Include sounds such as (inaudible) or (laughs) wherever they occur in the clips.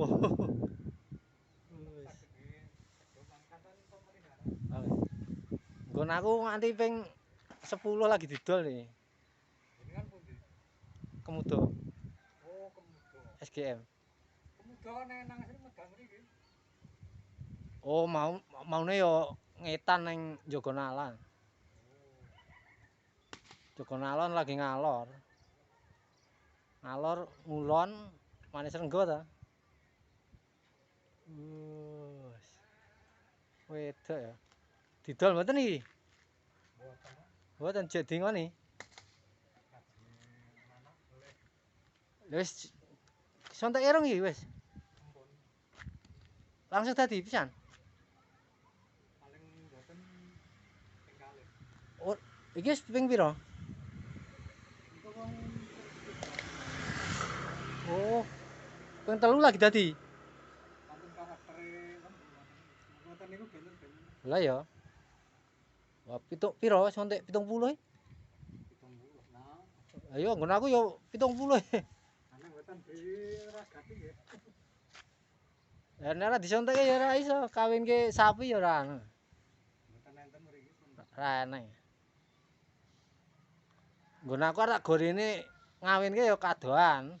Oh. Nggon aku nganti ping 10 lagi didol nih. Kemudo SGM. Oh, mau maune yo ngetan ning Jogonalan. Jogonalon lagi ngalor. Ngalor ngulon manis renggo ta. Wus. Wedok ya. Didol mboten iki? Mboten jek dingoni. Lha wis sontek irung iki wis. Langsung dadi pisan. Oh, iki wis ping pira? Oh. Ping telu lagi dadi. Lah ya. Wah, pituk pira wis sontek 70 e? Ayo nggon aku yo 70 e. Ya nek ora disontek ya ora iso kawinke sapi ya ora anu. Ra enek. Nggon aku ora gorene ngawinke ya kadoan.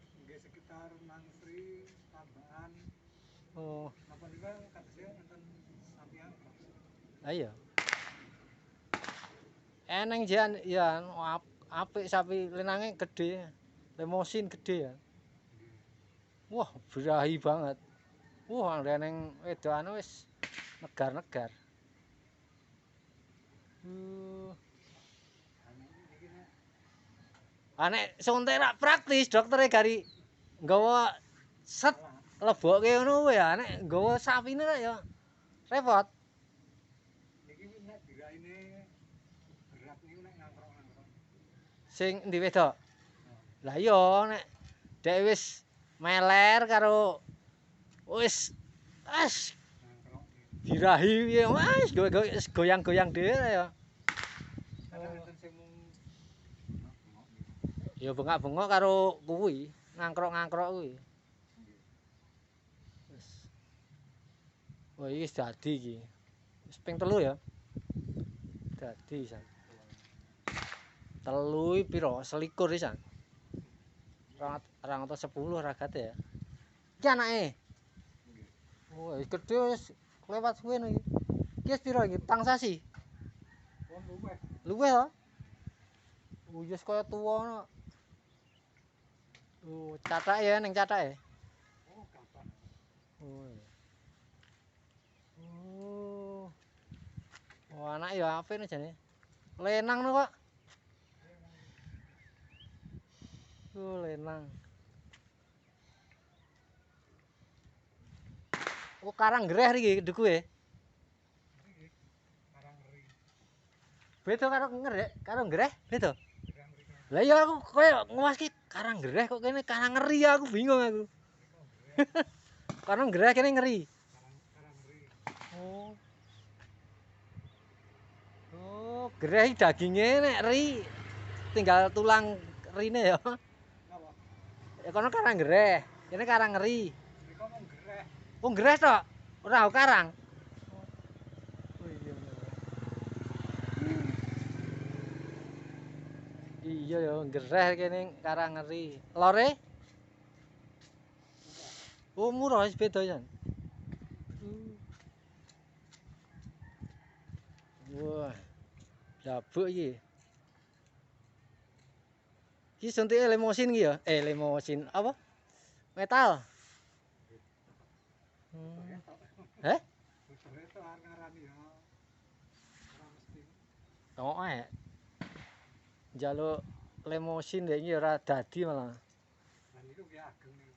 Oh. Lah iya. Eneng jan ya ap, apik sapi lenange gede. Lemosin gede ya. Wah, birahi banget. Wah, neng wedokane wis negar-negar. Uh. Anek rak praktis doktere gari nggawa set lebokke ngono kuwi ya nek nggawa sapine ya repot. Sing ndi wedok? Lah iya nek dek wis meler karo wis as dirahi piye wis goyang-goyang dhewe ya. Ya bengak-bengok karo kuwi, ngangkrok-ngangkrok kuwi. Wah, iki wis dadi iki. Wis ping telu ya. Dadi san. Telu iki pira? Selikur isan. Rang atau sepuluh ragate ya. Iki anake. Oh, wis gedhe wis lewat suwe iki. Iki wis pira iki? Tang sasi. Luweh to? Oh, wis kaya tuwa ngono. Oh, cathake ya ning cathake. Oh. iya. Oh. Oh, anak ya apik nih jane. Lenang no kok. Oh, lenang. Oh, karang greh iki dukuhe. Beda karo ngerek, karo greh, beda. Lah iya aku koyo nguwaski karang greh kok kene karang ngeri aku bingung aku. (laughs) karang greh kene ngeri. Oh. Oh, greh iki daginge nek ri tinggal tulang rine ya. Ya kono karang greh, kene karang ngeri. Oh, greh tok. Ora karang. Oh iya. Iya ya, gereh kene karang ngeri. Lore? Oh, murah wis beda ya. Wah. Dabuk iki. Iki suntike lemosin iki ya? Eh, lemosin apa? Metal. Hmm. Eh? Oh, eh. Njaluk lemosin ya iki ora dadi malah. Waduh, ya ageng nih.